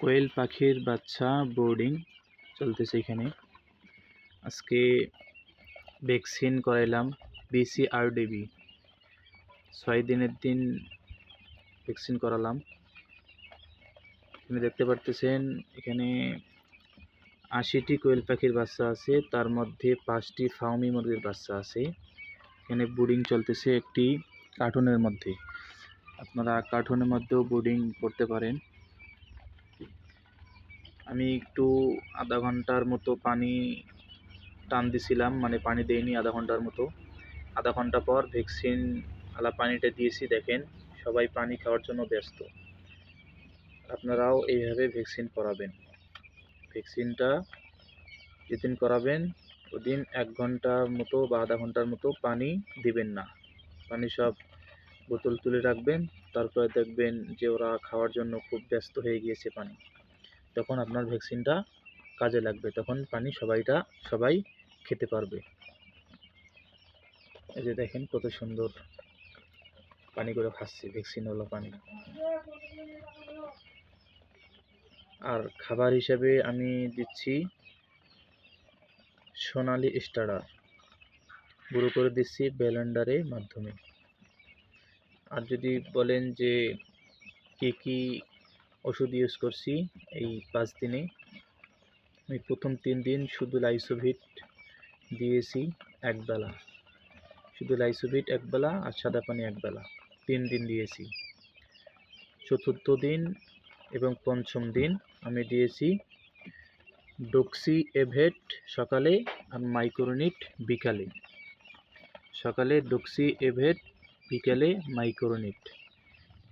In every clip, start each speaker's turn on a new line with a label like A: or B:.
A: কোয়েল পাখির বাচ্চা বোর্ডিং চলতেছে এখানে। আজকে ভ্যাকসিন করাইলাম বিসিআরডিবি ছয় দিনের দিন ভ্যাকসিন করালাম। এখানে দেখতে পারতেছেন, এখানে আশিটি কোয়েল পাখির বাচ্চা আছে, তার মধ্যে পাঁচটি ফাউমি মুরগির বাচ্চা আছে। এখানে বোর্ডিং চলতেছে একটি কার্টুনের মধ্যে। আপনারা কার্টুনের মধ্যেও বোর্ডিং করতে পারেন। আমি একটু আধা ঘণ্টার মতো পানি টান দিছিলাম মানে পানি দেইনি আধা ঘণ্টার মতো। আধা ঘণ্টা পর ভ্যাকসিন আলা পানিটা দিয়েছি, দেখেন, সবাই পানি খাওয়ার জন্য ব্যস্ত। আপনারাও এইভাবে ভ্যাকসিন করাবেন। ভ্যাকসিনটা যেদিন করাবেন, ওদিন এক ঘণ্টার মতো বা আধা ঘণ্টার মতো পানি দিবেন না। পানি সব বোতল তুলে রাখবেন, তারপরে দেখবেন যে ওরা খাওয়ার জন্য খুব ব্যস্ত হয়ে গিয়েছে পানি। তখন আপনার ভ্যাকসিনটা কাজে লাগবে। তখন পানি সবাইটা, সবাই খেতে পারবে। এই যে দেখেন কত সুন্দর পানিগুলো খাচ্ছে ভ্যাকসিনওয়ালা পানি। আর খাবার হিসেবে আমি দিচ্ছি সোনালি স্টারার গুঁড়ো করে দিচ্ছি ব্যালেন্ডারের মাধ্যমে। আর যদি বলেন যে কী কী ওষুধ ইউজ করছি এই পাঁচ দিনে। আমি প্রথম তিন দিন শুধু লাইসোভিট দিয়েছি একবেলা শুধু লাইসোভিট একবেলা আর সাদা পানি একবেলা তিন দিন দিয়েছি। চতুর্থ দিন এবং পঞ্চম দিন আমি দিয়েছি ডক্সি এভেট সকালে আর মাইক্রোনিট বিকালে। সকালে ডক্সি এভেট বিকালে মাইক্রোনিট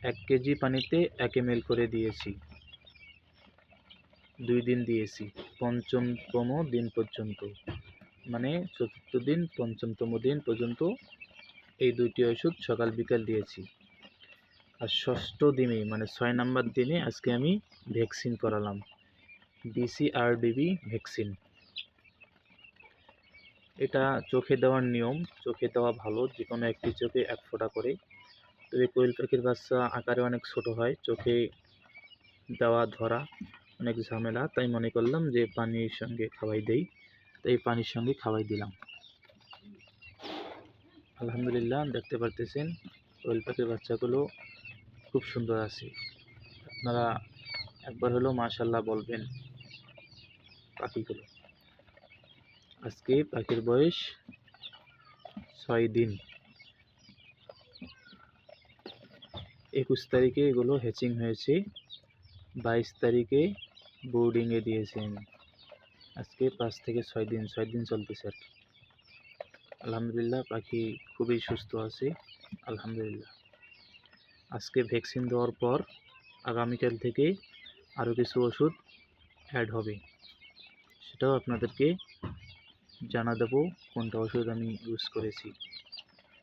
A: এক কেজি পানিতে এক এম করে দিয়েছি। দুই দিন দিয়েছি, পঞ্চমতম দিন পর্যন্ত। মানে চতুর্থ দিন, পঞ্চমতম দিন পর্যন্ত এই দুইটি ওষুধ সকাল বিকাল দিয়েছি। আর ষষ্ঠ দিনে মানে ছয় নাম্বার দিনে আজকে আমি ভ্যাকসিন করালাম। BCRDB vaccine. এটা চোখে দেওয়ার নিয়ম, চোখে দেওয়া ভালো যে কোনো একটি চোখে এক ফোঁটা করে। তবে কোয়েল পাখির বাচ্চা আকারে অনেক ছোট হয়, চোখে দেওয়া ধরা, অনেক ঝামেলা, তাই মনে করলাম যে পানির সঙ্গে খাওয়াই দেই। তাই পানির সঙ্গে খাওয়াই দিলাম। আলহামদুলিল্লাহ, দেখতে পারতেছেন, কোয়েল পাখির বাচ্চাগুলো খুব সুন্দর আছে। আপনারা একবার হলেও মাশাল্লাহ বলবেন পাখিগুলো। আজকে পাখির বয়স ছয় দিন। একুশ তারিখে এগুলো হ্যাচিং হয়েছে। বাইশ তারিখে বোর্ডিংয়ে দিয়েছি আমি আজকে পাঁচ থেকে ছয় দিন ছয় দিন চলতেছে আর কি। আলহামদুলিল্লাহ, পাখি খুবই সুস্থ আছে। আলহামদুলিল্লাহ। আজকে ভ্যাকসিন দেওয়ার পর আগামীকাল থেকে আরও কিছু ওষুধ অ্যাড হবে। সেটাও আপনাদেরকে জানা দেবো কোনটা ওষুধ আমি ইউজ করেছি।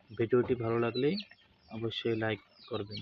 A: ভিডিওটি ভালো লাগলে অবশ্যই লাইক করবেন।